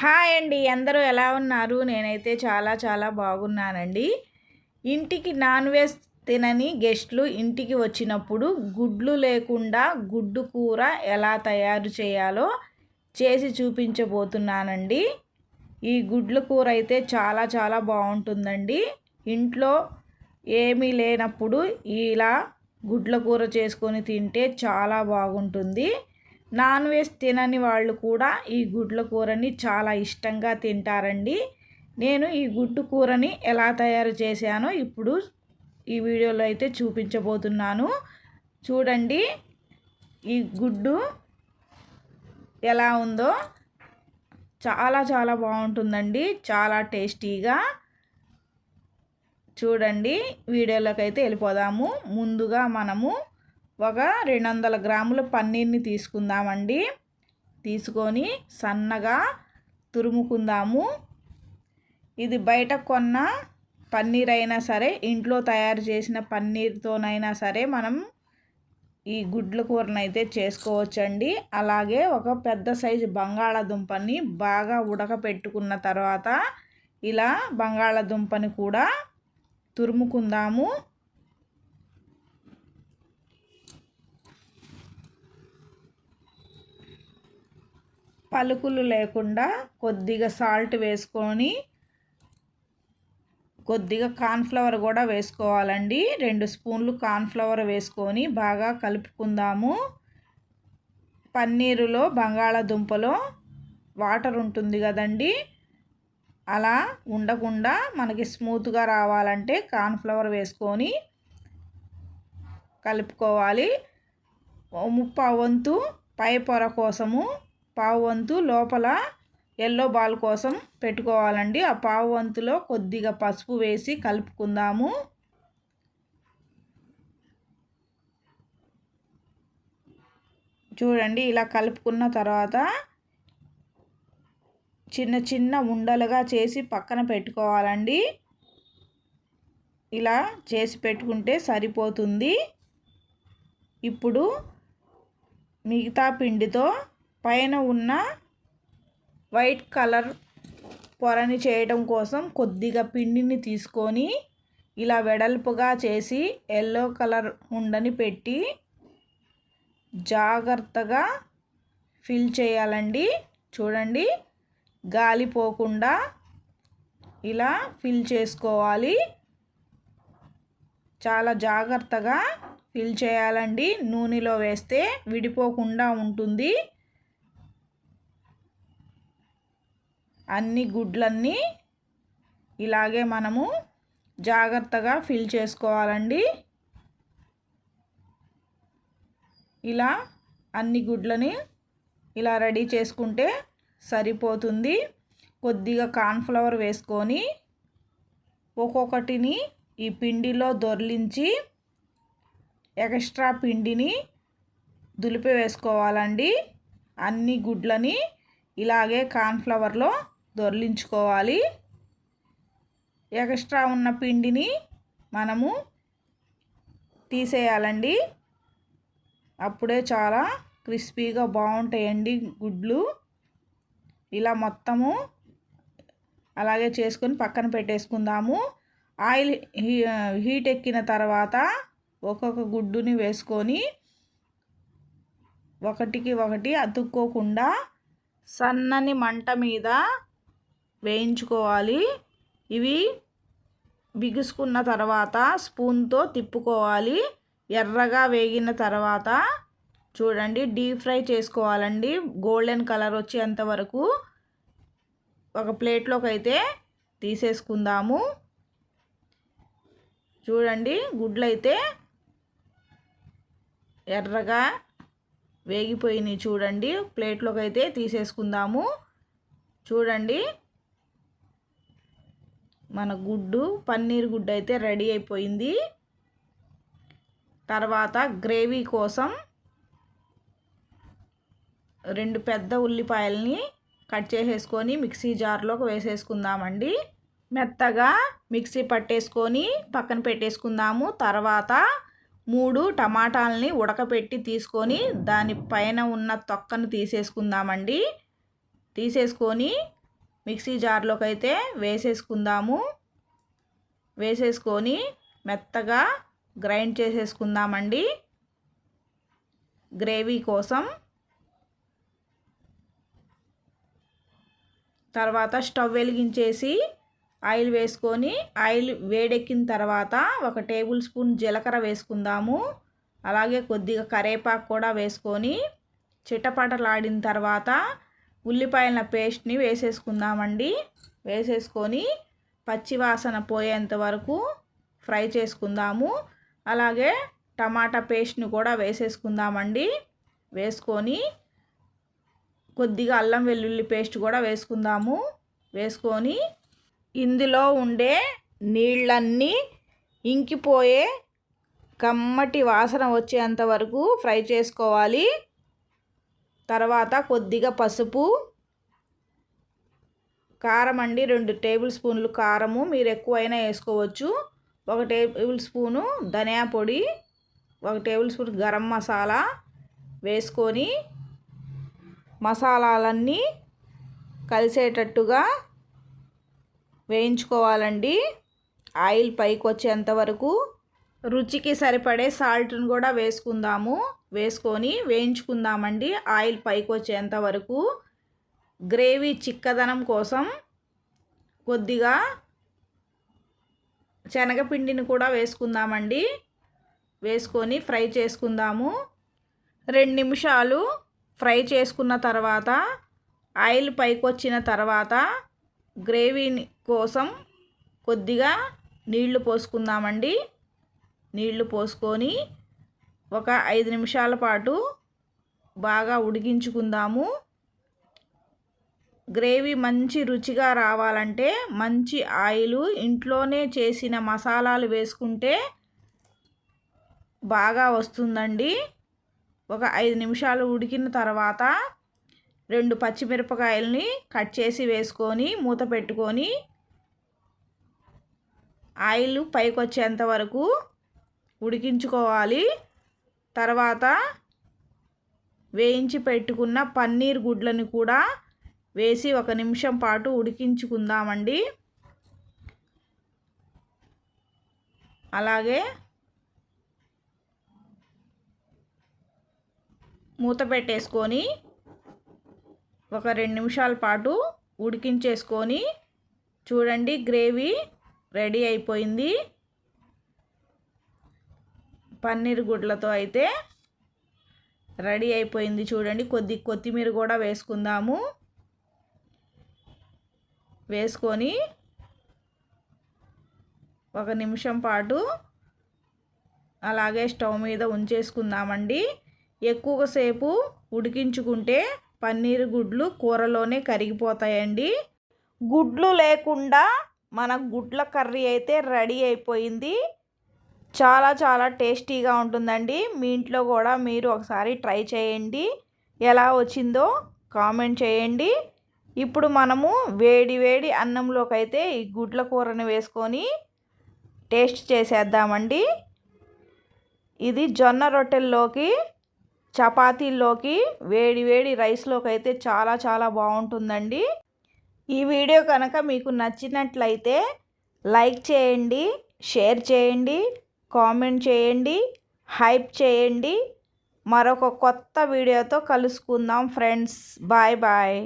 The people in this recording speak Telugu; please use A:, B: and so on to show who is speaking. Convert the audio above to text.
A: హాయ్ అండి అందరూ ఎలా ఉన్నారు? నేనైతే చాలా చాలా బాగున్నానండి. ఇంటికి నాన్ వెజ్ తినని గెస్ట్లు ఇంటికి వచ్చినప్పుడు గుడ్లు లేకుండా గుడ్డు కూర ఎలా తయారు చేయాలో చేసి చూపించబోతున్నానండి. ఈ గుడ్ల కూర అయితే చాలా చాలా బాగుంటుందండి. ఇంట్లో ఏమీ లేనప్పుడు ఇలా గుడ్ల కూర చేసుకొని తింటే చాలా బాగుంటుంది. నాన్ వెజ్ తినని వాళ్ళు కూడా ఈ గుడ్ల కూరని చాలా ఇష్టంగా తింటారండి. నేను ఈ గుడ్డు కూరని ఎలా తయారు చేశానో ఇప్పుడు ఈ వీడియోలో అయితే చూపించబోతున్నాను. చూడండి ఈ గుడ్డు ఎలా ఉందో చాలా చాలా బాగుంటుందండి చాలా టేస్టీగా. చూడండి వీడియోలోకి అయితే వెళ్ళిపోదాము. ముందుగా మనము ఒక రెండు వందల గ్రాముల పన్నీర్ని తీసుకుందామండి. తీసుకొని సన్నగా తురుముకుందాము. ఇది బయట కొన్న పన్నీర్ అయినా సరే ఇంట్లో తయారు చేసిన పన్నీర్తోనైనా సరే మనం ఈ గుడ్ల కూరను అయితే చేసుకోవచ్చండి. అలాగే ఒక పెద్ద సైజు బంగాళాదుంపని బాగా ఉడకపెట్టుకున్న తర్వాత ఇలా బంగాళాదుంపని కూడా తురుముకుందాము. పలుకులు లేకుండా కొద్దిగా సాల్ట్ వేసుకొని కొద్దిగా కార్న్ఫ్లవర్ కూడా వేసుకోవాలండి. రెండు స్పూన్లు కార్న్ఫ్లవర్ వేసుకొని బాగా కలుపుకుందాము. పన్నీరులో బంగాళాదుంపలో వాటర్ ఉంటుంది కదండి. అలా ఉండకుండా మనకి స్మూత్గా రావాలంటే కార్న్ఫ్లవర్ వేసుకొని కలుపుకోవాలి. ముప్పా వంతు పై పొర కోసము పావు వంతు లోపల ఎల్లో బాల్ కోసం పెట్టుకోవాలండి. ఆ పావు వంతులో కొద్దిగా పసుపు వేసి కలుపుకుందాము. చూడండి ఇలా కలుపుకున్న తర్వాత చిన్న చిన్న ఉండలుగా చేసి పక్కన పెట్టుకోవాలండి. ఇలా చేసి పెట్టుకుంటే సరిపోతుంది. ఇప్పుడు మిగతా పిండితో పైన ఉన్న వైట్ కలర్ పొరని చేయడం కోసం కొద్దిగా పిండిని తీసుకొని ఇలా వెడల్పుగా చేసి ఎల్లో కలర్ ఉండని పెట్టి జాగ్రత్తగా ఫిల్ చేయాలండి. చూడండి గాలి పోకుండా ఇలా ఫిల్ చేసుకోవాలి. చాలా జాగ్రత్తగా ఫిల్ చేయాలండి. నూనెలో వేస్తే విడిపోకుండా ఉంటుంది. అన్ని గుడ్లన్నీ ఇలాగే మనము జాగ్రత్తగా ఫిల్ చేసుకోవాలండి. ఇలా అన్ని గుడ్లని ఇలా రెడీ చేసుకుంటే సరిపోతుంది. కొద్దిగా కార్న్ఫ్లవర్ వేసుకొని ఒక్కొక్కటిని ఈ పిండిలో దొర్లించి ఎక్స్ట్రా పిండిని దులిపి వేసుకోవాలండి. అన్ని గుడ్లని ఇలాగే కార్న్ఫ్లవర్లో దొర్లించుకోవాలి. ఎక్స్ట్రా ఉన్న పిండిని మనము తీసేయాలండి. అప్పుడే చాలా క్రిస్పీగా బాగుంటాయండి గుడ్లు. ఇలా మొత్తము అలాగే చేసుకొని పక్కన పెట్టేసుకుందాము. ఆయిల్ హీట్ ఎక్కిన తర్వాత ఒక్కొక్క గుడ్డుని వేసుకొని ఒకటికి ఒకటి అతుక్కోకుండా సన్నని మంట మీద వేయించుకోవాలి. ఇవి బిగుసుకున్న తర్వాత స్పూన్తో తిప్పుకోవాలి. ఎర్రగా వేగిన తర్వాత చూడండి డీప్ ఫ్రై చేసుకోవాలండి. గోల్డెన్ కలర్ వచ్చేంత వరకు ఒక ప్లేట్లోకి అయితే తీసేసుకుందాము. చూడండి గుడ్లు అయితే ఎర్రగా వేగిపోయినాయి చూడండి. ప్లేట్లోకి అయితే తీసేసుకుందాము. చూడండి మన గుడ్డు పన్నీర్ గుడ్డు అయితే రెడీ అయిపోయింది. తర్వాత గ్రేవీ కోసం రెండు పెద్ద ఉల్లిపాయలని కట్ చేసేసుకొని మిక్సీ జార్లోకి వేసేసుకుందామండి. మెత్తగా మిక్సీ పట్టేసుకొని పక్కన పెట్టేసుకుందాము. తర్వాత మూడు టమాటాలని ఉడకపెట్టి తీసుకొని దాని పైన ఉన్న తొక్కను తీసేసుకుందామండి. తీసేసుకొని మిక్సీ జార్లోకి అయితే వేసేసుకుందాము. వేసేసుకొని మెత్తగా గ్రైండ్ చేసేసుకుందామండి. గ్రేవీ కోసం. తర్వాత స్టవ్ వెలిగించేసి ఆయిల్ వేసుకొని ఆయిల్ వేడెక్కిన తర్వాత ఒక టేబుల్ స్పూన్ జీలకర్ర వేసుకుందాము. అలాగే కొద్దిగా కరేపాకు కూడా వేసుకొని చిటపటలాడిన తర్వాత ఉల్లిపాయల పేస్ట్ని వేసేసుకుందామండి. వేసేసుకొని పచ్చివాసన పోయేంత వరకు ఫ్రై చేసుకుందాము. అలాగే టమాటా పేస్ట్ని కూడా వేసేసుకుందామండి. వేసుకొని కొద్దిగా అల్లం వెల్లుల్లి పేస్ట్ కూడా వేసుకుందాము. వేసుకొని ఇందులో ఉండే నీళ్ళన్నీ ఇంకిపోయే కమ్మటి వాసన వచ్చేంత వరకు ఫ్రై చేసుకోవాలి. తర్వాత కొద్దిగా పసుపు కారం అండి రెండు టేబుల్ స్పూన్లు కారము మీరు ఎక్కువైనా వేసుకోవచ్చు. ఒక టేబుల్ స్పూను ధనియా పొడి ఒక టేబుల్ స్పూన్ గరం మసాలా వేసుకొని మసాలాలన్నీ కలిసేటట్టుగా వేయించుకోవాలండి. ఆయిల్ పైకి వచ్చేంత వరకు రుచికి సరిపడే సాల్ట్ని కూడా వేసుకుందాము. వేసుకొని వేయించుకుందామండి. ఆయిల్ పైకి వచ్చేంత వరకు గ్రేవీ చిక్కదనం కోసం కొద్దిగా శనగపిండిని కూడా వేసుకుందామండి. వేసుకొని ఫ్రై చేసుకుందాము. రెండు నిమిషాలు ఫ్రై చేసుకున్న తర్వాత ఆయిల్ పైకి వచ్చిన తర్వాత గ్రేవీ కోసం కొద్దిగా నీళ్ళు పోసుకుందామండి. నీళ్ళు పోసుకొని ఒక ఐదు నిమిషాల పాటు బాగా ఉడికించుకుందాము. గ్రేవీ మంచి రుచిగా రావాలంటే మంచి ఆయిల్ ఇంట్లోనే చేసిన మసాలాలు వేసుకుంటే బాగా వస్తుందండి. ఒక ఐదు నిమిషాలు ఉడికిన తర్వాత రెండు పచ్చిమిరపకాయలని కట్ చేసి వేసుకొని మూత పెట్టుకొని ఆయిల్ పైకి వచ్చేంత వరకు ఉడికించుకోవాలి. తర్వాత వేయించి పెట్టుకున్న పన్నీర్ గుడ్లను కూడా వేసి ఒక నిమిషం పాటు ఉడికించుకుందామండి. అలాగే మూత పెట్టేసుకొని ఒక రెండు నిమిషాల పాటు ఉడికించేసుకొని చూడండి గ్రేవీ రెడీ అయిపోయింది. పన్నీర్ గుడ్లతో అయితే రెడీ అయిపోయింది చూడండి. కొద్ది కొత్తిమీర కూడా వేసుకుందాము. వేసుకొని ఒక నిమిషం పాటు అలాగే స్టవ్ మీద ఉంచేసుకుందామండి. ఎక్కువసేపు ఉడికించుకుంటే పన్నీర్ గుడ్లు కూరలోనే కరిగిపోతాయండి. గుడ్లు లేకుండా మన గుడ్ల కర్రీ అయితే రెడీ అయిపోయింది. చాలా చాలా టేస్టీగా ఉంటుందండి. మీ ఇంట్లో కూడా మీరు ఒకసారి ట్రై చేయండి. ఎలా వచ్చిందో కామెంట్ చేయండి. ఇప్పుడు మనము వేడి వేడి అన్నంలోకి అయితే ఈ గుడ్ల కూరని వేసుకొని టేస్ట్ చేసేద్దామండి. ఇది జొన్న రొట్టెల్లోకి చపాతీల్లోకి వేడి వేడి రైస్లోకి అయితే చాలా చాలా బాగుంటుందండి. ఈ వీడియో కనుక మీకు నచ్చినట్లయితే లైక్ చేయండి షేర్ చేయండి. కామెంట్ చేయండి హైప్ చేయండి. మరొక కొత్త వీడియోతో కలుసుకుందాం ఫ్రెండ్స్. Bye bye.